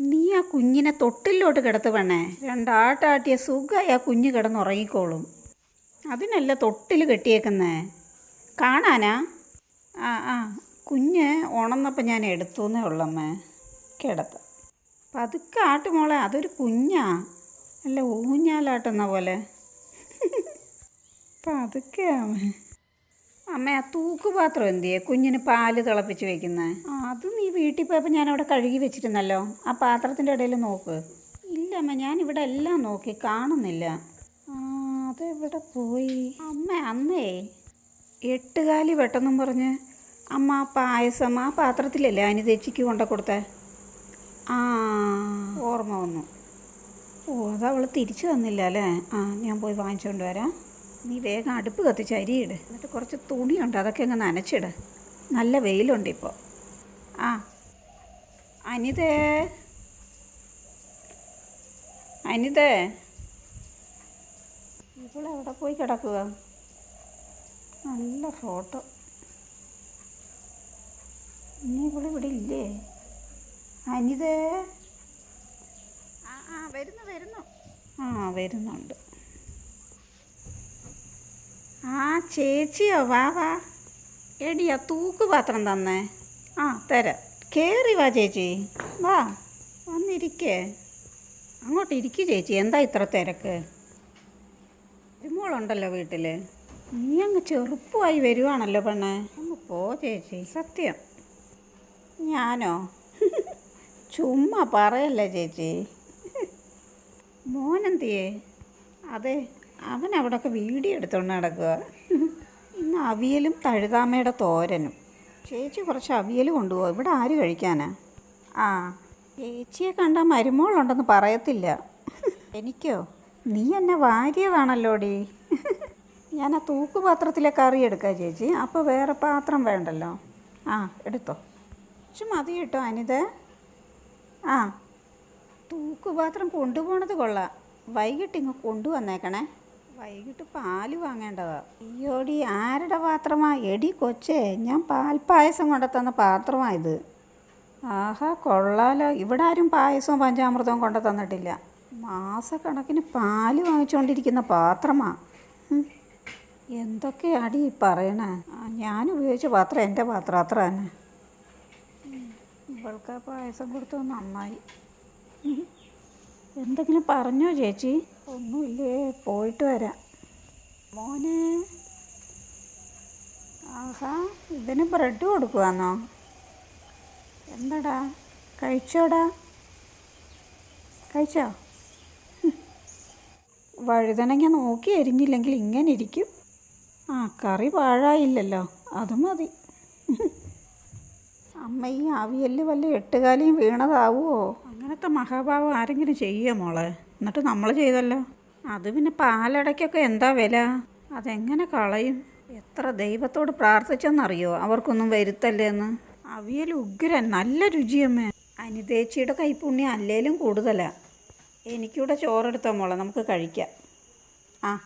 നീ ആ കുഞ്ഞിനെ തൊട്ടിലോട്ട് കിടത്ത് വേണേ രണ്ടാട്ടാട്ടിയ സുഖമായി ആ കുഞ്ഞ് കിടന്ന് ഉറങ്ങിക്കോളും. അതിനല്ല തൊട്ടിൽ കെട്ടിയേക്കുന്നേ. കാണാനാ? ആ ആ. കുഞ്ഞ് ഉണന്നപ്പോൾ ഞാൻ എടുത്തുന്നേ ഉള്ളമ്മേ. കിടത്ത് പതുക്കെ ആട്ട് മോളെ അതൊരു കുഞ്ഞാ. അല്ല ഊഞ്ഞാലാട്ടുന്ന പോലെ. പതുക്കെ അമ്മ ആ തൂക്കുപാത്രം എന്തിയേ? കുഞ്ഞിന് പാൽ തിളപ്പിച്ച് വെക്കുന്നത് ആ അത് നീ വീട്ടിൽ പോയപ്പോൾ ഞാൻ അവിടെ കഴുകി വെച്ചിരുന്നല്ലോ. ആ പാത്രത്തിന്റെ ഇടയിൽ നോക്ക്. ഇല്ല അമ്മ ഞാൻ ഇവിടെ എല്ലാം നോക്കി കാണുന്നില്ല. അതെവിടെ പോയി? അമ്മ അന്നേ എട്ടുകാലി വെട്ടെന്നും പറഞ്ഞ് അമ്മ ആ പായസം ആ പാത്രത്തിലല്ലേ അനിതേച്ചിക്ക് കൊണ്ട കൊടുത്തേ? ആ ഓർമ്മ വന്നു. ഓ അവൾ തിരിച്ചു തന്നില്ല അല്ലേ? ആ ഞാൻ പോയി വാങ്ങിച്ചുകൊണ്ട് വരാം. നീ വേഗം അടുപ്പ് കത്തിച്ച് അരിയിട് എന്നിട്ട് കുറച്ച് തുണിയുണ്ട് അതൊക്കെ അങ്ങ് നനച്ചിട്. നല്ല വെയിലുണ്ട് ഇപ്പോൾ ആ അനിതേ. അനിതേ. ഇവളെവിടെ പോയി കിടക്കുക? നല്ല ഫോട്ടോ. ഇനി ഇവളിവിടെ ഇല്ലേ? അനിതേ. ആ ആ വരുന്നു വരുന്നു. ആ വരുന്നുണ്ട്. ആ ചേച്ചിയോ വാ വാ. എടിയാ തൂക്കുപാത്രം തന്നേ. ആ തരാം. കയറി വാ ചേച്ചി. വാ വന്നിരിക്കേ. അങ്ങോട്ട് ഇരിക്കു ചേച്ചി. എന്താ ഇത്ര തിരക്ക്? മോളുണ്ടല്ലോ വീട്ടിൽ നീ അങ്ങ് ചെറുപ്പമായി വരുവാണല്ലോ പെണ്ണേ. അങ്ങ് പോ ചേച്ചി. സത്യം. ഞാനോ? ചുമ്മാ പറയല്ലേ ചേച്ചി. മോനെന്തിയേ? അതെ. അവൻ അവിടെയൊക്കെ വീഡിയോ എടുത്തുകൊണ്ട് നടക്കുക ഇന്ന് അവിയലും തഴുതാമയുടെ തോരനും. ചേച്ചി കുറച്ച് അവിയൽ കൊണ്ടുപോകും. ഇവിടെ ആര് കഴിക്കാനാ? ആ ചേച്ചിയെ കണ്ട മരുമോളുണ്ടെന്ന് പറയത്തില്ല. എനിക്കോ? നീ എന്നെ വാരിയതാണല്ലോടി. ഞാൻ ആ തൂക്കുപാത്രത്തിലെ കറി എടുക്കാം ചേച്ചി. അപ്പോൾ വേറെ പാത്രം വേണ്ടല്ലോ. ആ എടുത്തോ. പക്ഷെ മതി കേട്ടോ അനിത. ആ തൂക്കുപാത്രം കൊണ്ടുപോണത് കൊള്ളാം. വൈകിട്ട് ഇങ്ങ് കൊണ്ടുവന്നേക്കണേ. വൈകിട്ട് പാൽ വാങ്ങേണ്ടതാ. അയ്യോടി ആരുടെ പാത്രമാ? എടി കൊച്ചേ ഞാൻ പാൽപ്പായസം കൊണ്ടുത്തന്ന പാത്രമാ ഇത്. ആഹാ കൊള്ളാലോ. ഇവിടെ ആരും പായസവും പഞ്ചാമൃതവും കൊണ്ടു തന്നിട്ടില്ല. മാസക്കണക്കിന് പാൽ വാങ്ങിച്ചുകൊണ്ടിരിക്കുന്ന പാത്രമാ. എന്തൊക്കെയാടി പറയണേ? ഞാൻ ഉപയോഗിച്ച പാത്രം എന്റെ പാത്രം അത്ര തന്നെ. ഇവൾക്ക് പായസം കൊടുത്തത് നന്നായി. എന്തെങ്കിലും പറഞ്ഞോ ചേച്ചി? ഒന്നുമില്ലേ? പോയിട്ട് വരാം. മോനെ. ആഹാ ഇതിന് ബ്രെഡ് കൊടുക്കുവാന്നോ? എന്താടാ? കഴിച്ചോടാ. കഴിച്ചോ. വഴുതനങ്ങ നോക്കി എരിഞ്ഞില്ലെങ്കിൽ ഇങ്ങനെ ഇരിക്കും. ആ കറി പാഴായില്ലല്ലോ. അത് മതി. അമ്മ ഈ ആവിയൽ വല്ല എട്ടുകാലിയും വീണതാവുമോ അങ്ങനത്തെ മഹാഭാവം ആരെങ്കിലും ചെയ്യുമോ മോളെ? എന്നിട്ട് നമ്മൾ ചെയ്തല്ലോ. അത് പിന്നെ പാലടയ്ക്കൊക്കെ എന്താ വില? അതെങ്ങനെ കളയും? എത്ര ദൈവത്തോട് പ്രാർത്ഥിച്ചെന്നറിയോ? അവർക്കൊന്നും വരുത്തല്ലേ എന്ന് അവിയൽ ഉഗ്രൻ നല്ല രുചിയമ്മേ. അനിതേച്ചിയുടെ കൈപ്പുണ്യം അല്ലേലും കൂടുതലാണ് എനിക്കൂടെ ചോറെടുത്ത മോളെ നമുക്ക് കഴിക്കാം. ആ.